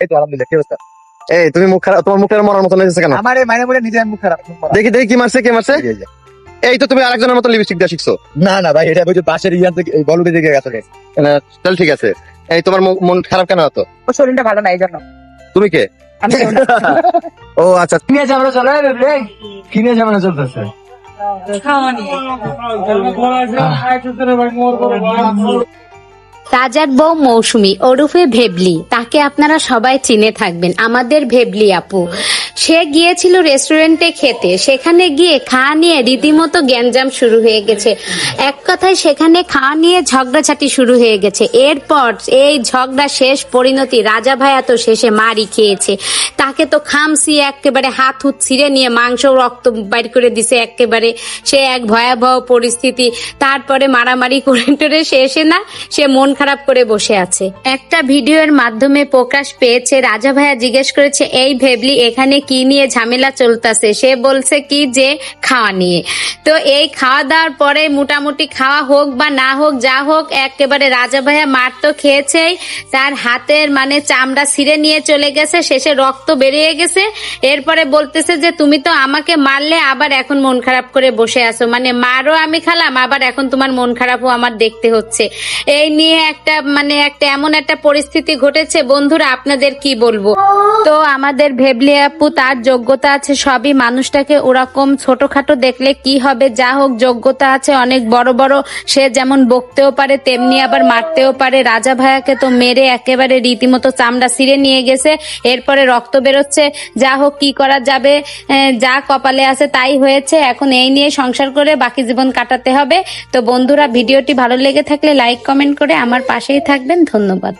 এই তো আলহামদুলিল্লাহ কি অবস্থা? এই তুমি মুখ খারাপ তোমার মুখের মরার মতন হয়েছে কেন? আমার মাইনে বলে নিজের মুখ খারাপ দেখি দেখি কি মারছে কে মারছে? এই তো তুমি আরেকজনের মতো লিপস্টিক দিয়ে শিখছো। না না ভাই এটা বুঝছ পাশের ইয়ার থেকে এই বলুদের দিকে গেছে। না, তাহলে ঠিক আছে। এই তোমার মন- খারাপ কেন হতো ওর শরীরটা ভালো না এই জন্য তুমি কে? ও আচ্ছা। কিনে ঝামেলা চলে রে কিনে ঝামেলা চলতেছে। রাজার বউ মৌসুমি ওরুফে ভেবলি। তাকে আপনারা সবাই চিনে থাকবেন। আমাদের ভেবলি আপু। সে গিয়েছিল রেস্টুরেন্টে খেতে। সেখানে গিয়ে খাওয়া নিয়ে রীতিমতো গ্যাঞ্জাম শুরু হয়ে গেছে। এক কথায় সেখানে খাওয়া নিয়ে ঝগড়াঝাটি শুরু হয়ে গেছে। এরপর এই ঝগড়া শেষ পরিণতি রাজা ভাইয়া তো শেষে মারি খেয়েছে। তাকে তো খামসি একেবারে হাত হুত ছিঁড়ে নিয়ে মাংস রক্ত বাইর করে দিছে একেবারে। সে এক ভয়াবহ পরিস্থিতি। তারপরে মারামারি করে টরে শেষে না, সে মন খারাপ করে বসে আছে। একটা ভিডিওর মাধ্যমে প্রকাশ পেয়েছে, রাজা ভাইয়া জিজ্ঞেস করেছে, এই ভেবলি, এখানে কি নিয়ে ঝামেলা চলতেছে? সে বলছে কি যে খাওয়া নিয়ে। তো এই খাওয়া দাওয়ার পরে মোটামুটি খাওয়া হোক বা না হোক, যা হোক, একেবারে রাজা ভাইয়া মার তো খেয়েছেই। তার হাতের মানে চামড়া ছিঁড়ে নিয়ে চলে গেছে, শেষে রক্ত বেরিয়ে গেছে। এরপরে বলতেছে যে, তুমি তো আমাকে মারলে, আবার এখন মন খারাপ করে বসে আছো। মানে মারও আমি খালাম, আবার এখন তোমার মন খারাপও আমার দেখতে হচ্ছে। এই নিয়ে একটা মানে একটা এমন একটা পরিস্থিতি ঘটেছে। বন্ধুরা, আপনাদের কি বলব? তো আমাদের ভেবলি আপু তার যোগ্যতা আছে, সবই মানুষটাকে ওরকম ছোটখাটো দেখলে কি হবে? যা হোক, যোগ্যতা আছে অনেক বড় বড়। সে যেমন বকতেও পারে, তেমনি আবার মারতেও পারে। রাজা ভাইয়াকে তো মেরে একেবারে রীতিমতো চামড়া ছিঁড়ে নিয়ে গেছে। এরপরে রক্ত বেরোচ্ছে। যা হোক, কি করা যাবে? যা কপালে আছে তাই হয়েছে। এখন এই নিয়ে সংসার করে বাকি জীবন কাটাতে হবে। তো বন্ধুরা, ভিডিওটি ভালো লেগে থাকলে লাইক, কমেন্ট করে আমার পাশেই থাকবেন। ধন্যবাদ।